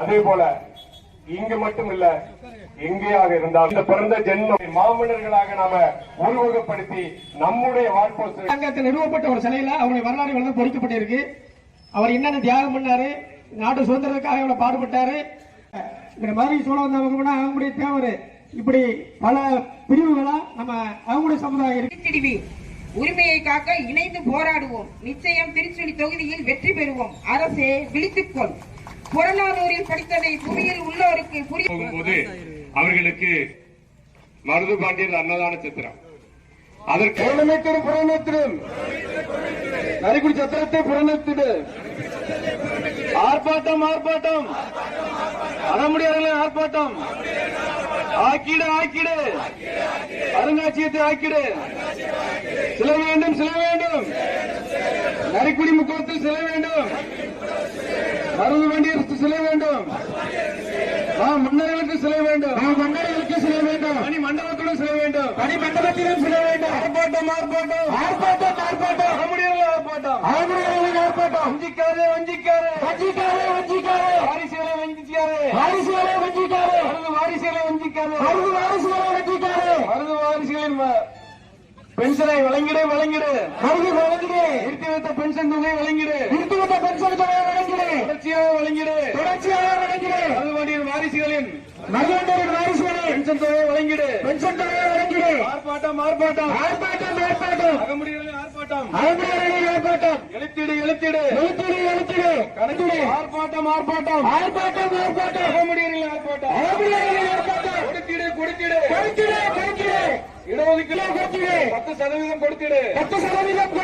அதே போல இங்கு மட்டும் இல்ல எங்கேயாக இருந்தால் இந்த பிறந்த ஜென்மம் மாமன்னர்களாக நாம உருவகப்படுத்தி நம்முடைய அங்கத்தில் நிறுவப்பட்ட ஒரு சிலையில அவருடைய வரலாறு வந்து பொறிக்கப்பட்டிருக்கு. அவர் என்னென்ன தியாகம் பண்ணாரு நாட்டு சுதந்திரத்துக்காக எவ்வளவு பாடுபட்டாரு இந்த மாதிரி சொல்ல வந்தவங்க அவங்களுடைய தேவர். இப்படி பல பிரிவுகளா நம்ம அவங்களுடைய சமுதாயம் இருக்கு. உரிமையை காக்க இணைந்து போராடுவோம். நிச்சயம் திருச்சுழி தொகுதியில் வெற்றி பெறுவோம். அரசே விழித்துக்கொள். புறநானூரில் படித்ததை புவியில் உள்ளோருக்கு புரிய போகும்போது அவர்களுக்கு மருது பாண்டியர் அன்னதான சித்திரம். அதற்கு புறநத்திடு புறநத்திடு நரிக்குடி சத்திரத்தை புறநத்திடு ஆர்ப்பாட்டம் ஆர்ப்பாட்டம். அறமுடியாளர்கள் ஆர்ப்பாட்டம். ஆக்கிடு ஆக்கிடு. அருங்காட்சியகத்தை ஆக்கிடு. சில வேண்டும் சில வேண்டும். நரிக்குடி முக்கத்தில் சில வேண்டும். மருது வண்டியருக்கு சிலை வேண்டும். மன்னர்களுக்கு சிலை வேண்டும். மன்னர்களுக்கு சிலை வேண்டும். பணி மண்டபத்துடன் சிலை வேண்டும். பணி மண்டபத்திலும் சிலை வேண்டும். ஆர்ப்பாட்டம் ஆர்ப்பாட்டம். ஆர்ப்பாட்டம் ஆர்ப்பாட்டம். அறமுடியாளர்கள் ஆர்ப்பாட்டம். அறமுடியாளர்கள் ஆர்ப்பாட்டம். வஞ்சிக்காதே வஞ்சிக்காதே. வஞ்சிக்காதே வஞ்சிக்காதே. வாரிசுகளை வஞ்சிக்காதே. வாரிசுகளை வஞ்சிக்காதே. மருது வாரிசுகளை வஞ்சிக்காதே. மருது வாரிசுகளை வஞ்சிக்காதே. மருது வாரிசுகளின் பென்ஷனை வழங்கிடு வழங்கிடு. மருது வழங்கிடு. நிறுத்தி வைத்த பென்ஷன் தொகை வழங்கிடு. நிறுத்தி வைத்த பென்ஷன் தொகை வழங்கிடு தொடர்ச்சியாக வழங்கிடு தொடர்ச்சியாக வழங்கிடு மருதுவாண்டியின் வாரிசுகளின் மருதுவாண்டியின் வாரிசுகளின் பென்ஷன் தொகை வழங்கிடு. பென்ஷன் தொகை வழங்கிடு. ஆர்ப்பாட்டம் ஆர்ப்பாட்டம். ஆர்ப்பாட்டம் ஆர்ப்பாட்டம். அகமுடிகளின் ஆர்ப்பாட்டம். அகமுடிகளின் ஆர்ப்பாட்டம். எழுத்திடு எழுத்திடு. எழுத்திடு எழுத்திடு. கணக்கிடு. ஆர்ப்பாட்டம் ஆர்ப்பாட்டம். ஆர்ப்பாட்டம் ஆர்ப்பாட்டம். அகமுடிகளின் ஆர்ப்பாட்டம். அகமுடிகளின் ஆர்ப்பாட்டம். கொடுத்திடு கொடுத்திடு. கொடுத்திடு கொடுத்திடு. இடஒதுக்கீடு. கொடுத்திடு பத்து சதவீதம் கொடுத்திடு. பத்து சதவீதம்